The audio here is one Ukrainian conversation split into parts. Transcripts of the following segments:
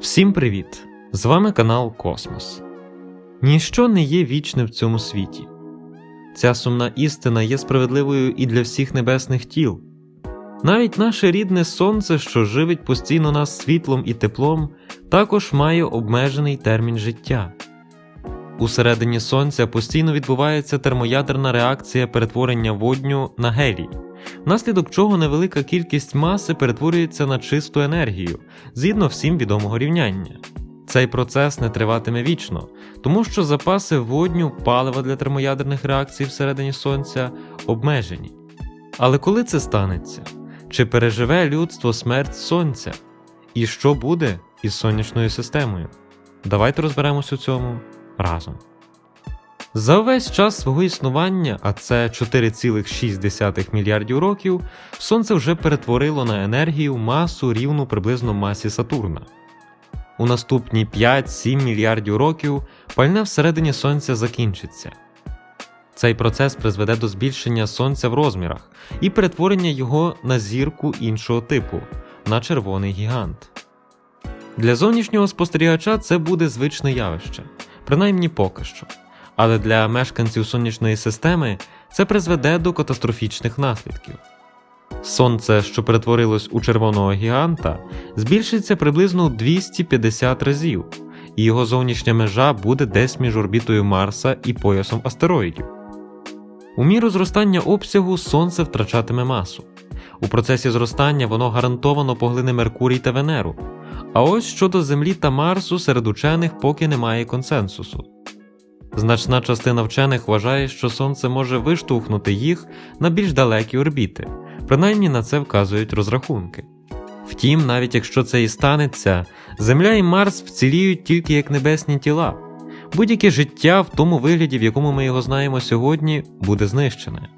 Всім привіт! З вами канал Космос. Ніщо не є вічне в цьому світі. Ця сумна істина є справедливою і для всіх небесних тіл. Навіть наше рідне сонце, що живить постійно нас світлом і теплом, також має обмежений термін життя. Усередині сонця постійно відбувається термоядерна реакція перетворення водню на гелій, внаслідок чого невелика кількість маси перетворюється на чисту енергію згідно всім відомого рівняння. Цей процес не триватиме вічно, тому що запаси водню палива для термоядерних реакцій всередині сонця обмежені. Але коли це станеться? Чи переживе людство смерть сонця? І що буде із сонячною системою? Давайте розберемось у цьому разом. За увесь час свого існування, а це 4,6 мільярдів років, Сонце вже перетворило на енергію масу рівну приблизно масі Сатурна. У наступні 5-7 мільярдів років пальне всередині Сонця закінчиться. Цей процес призведе до збільшення Сонця в розмірах і перетворення його на зірку іншого типу на червоний гігант. Для зовнішнього спостерігача це буде звичне явище, принаймні поки що. Але для мешканців сонячної системи це призведе до катастрофічних наслідків. Сонце, що перетворилось у червоного гіганта, збільшиться приблизно 250 разів, і його зовнішня межа буде десь між орбітою Марса і поясом астероїдів. У міру зростання обсягу Сонце втрачатиме масу. У процесі зростання воно гарантовано поглине Меркурій та Венеру. А ось щодо Землі та Марсу серед учених поки немає консенсусу. Значна частина вчених вважає, що Сонце може виштовхнути їх на більш далекі орбіти, принаймні на це вказують розрахунки. Втім, навіть якщо це і станеться, Земля і Марс вціліють тільки як небесні тіла. Будь-яке життя в тому вигляді, в якому ми його знаємо сьогодні, буде знищене,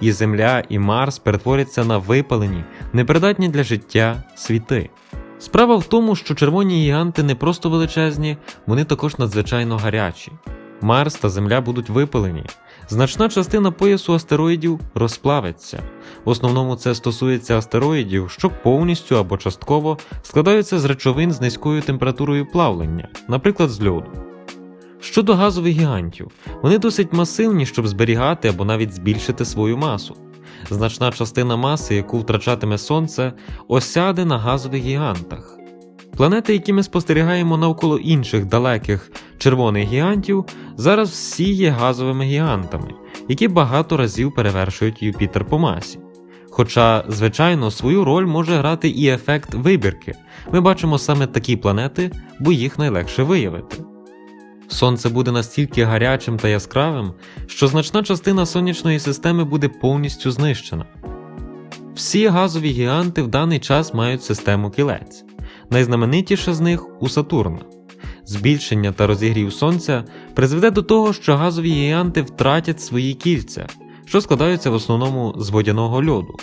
і Земля і Марс перетворяться на випалені, непридатні для життя світи. Справа в тому, що червоні гіганти не просто величезні, вони також надзвичайно гарячі. Марс та Земля будуть випалені. Значна частина поясу астероїдів розплавиться. В основному це стосується астероїдів, що повністю або частково складаються з речовин з низькою температурою плавлення, наприклад, з льоду. Щодо газових гігантів, вони досить масивні, щоб зберігати або навіть збільшити свою масу. Значна частина маси, яку втрачатиме Сонце, осяде на газових гігантах. Планети, які ми спостерігаємо навколо інших далеких червоних гігантів, зараз всі є газовими гігантами, які багато разів перевершують Юпітер по масі. Хоча, звичайно, свою роль може грати і ефект вибірки. Ми бачимо саме такі планети, бо їх найлегше виявити. Сонце буде настільки гарячим та яскравим, що значна частина сонячної системи буде повністю знищена. Всі газові гіганти в даний час мають систему кілець. Найзнаменитіша з них у Сатурна. Збільшення та розігрів Сонця призведе до того, що газові гіганти втратять свої кільця, що складаються в основному з водяного льоду.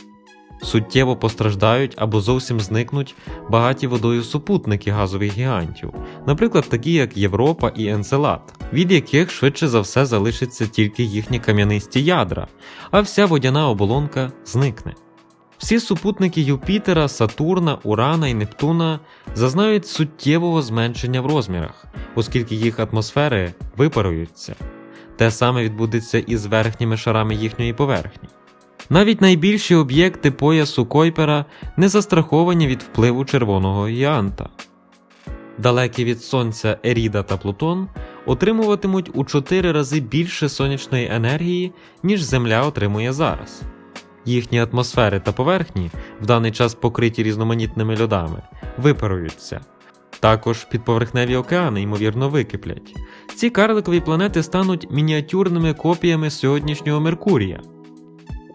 Суттєво постраждають або зовсім зникнуть багаті водою супутники газових гігантів, наприклад, такі як Європа і Енцелад, від яких швидше за все залишиться тільки їхні кам'янисті ядра, а вся водяна оболонка зникне. Всі супутники Юпітера, Сатурна, Урана і Нептуна зазнають суттєвого зменшення в розмірах, оскільки їх атмосфери випаруються. Те саме відбудеться і з верхніми шарами їхньої поверхні. Навіть найбільші об'єкти поясу Койпера не застраховані від впливу червоного гіанта. Далекі від Сонця Еріда та Плутон отримуватимуть у 4 рази більше сонячної енергії, ніж Земля отримує зараз. Їхні атмосфери та поверхні, в даний час покриті різноманітними льодами, випаруються. Також підповерхневі океани, ймовірно, википлять. Ці карликові планети стануть мініатюрними копіями сьогоднішнього Меркурія.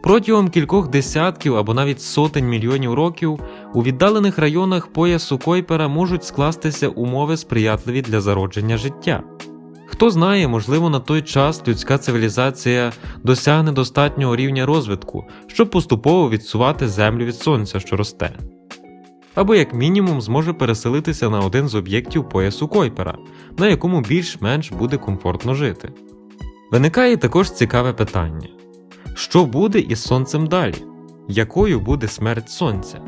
Протягом кількох десятків або навіть сотень мільйонів років у віддалених районах поясу Койпера можуть скластися умови сприятливі для зародження життя. Хто знає, можливо, на той час людська цивілізація досягне достатнього рівня розвитку, щоб поступово відсувати землю від сонця, що росте. Або, як мінімум, зможе переселитися на один з об'єктів поясу Койпера, на якому більш-менш буде комфортно жити. Виникає також цікаве питання: що буде із сонцем далі? Якою буде смерть сонця?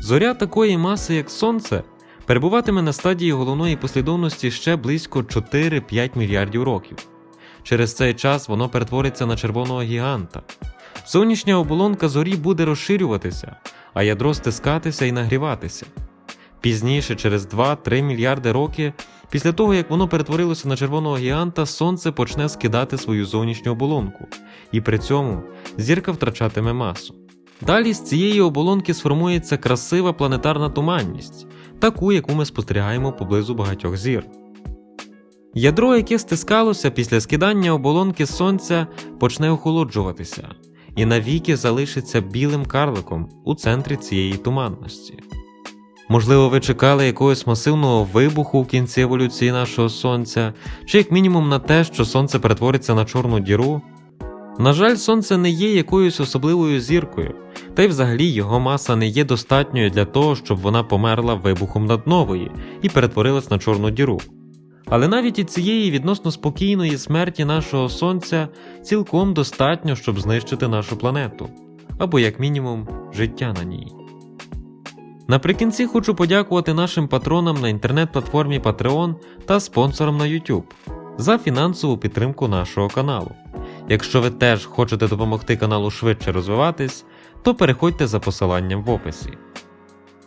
Зоря такої маси, як сонце, перебуватиме на стадії головної послідовності ще близько 4-5 мільярдів років. Через цей час воно перетвориться на червоного гіганта. Зовнішня оболонка зорі буде розширюватися, а ядро стискатися і нагріватися. Пізніше, через 2-3 мільярди років, після того як воно перетворилося на червоного гіганта, сонце почне скидати свою зовнішню оболонку, і при цьому зірка втрачатиме масу. Далі з цієї оболонки сформується красива планетарна туманність, таку, яку ми спостерігаємо поблизу багатьох зір. Ядро, яке стискалося після скидання оболонки сонця, почне охолоджуватися і навіки залишиться білим карликом у центрі цієї туманності. Можливо, ви чекали якогось масивного вибуху в кінці еволюції нашого сонця, чи як мінімум на те, що сонце перетвориться на чорну діру. На жаль, сонце не є якоюсь особливою зіркою, та й взагалі його маса не є достатньою для того, щоб вона померла вибухом наднової і перетворилась на чорну діру. Але навіть і цієї відносно спокійної смерті нашого сонця цілком достатньо, щоб знищити нашу планету, або як мінімум життя на ній. Наприкінці хочу подякувати нашим патронам на інтернет-платформі Patreon та спонсорам на YouTube за фінансову підтримку нашого каналу. Якщо ви теж хочете допомогти каналу швидше розвиватись, то переходьте за посиланням в описі.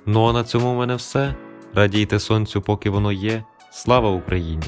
Ну а на цьому в мене все. Радійте сонцю, поки воно є. Слава Україні!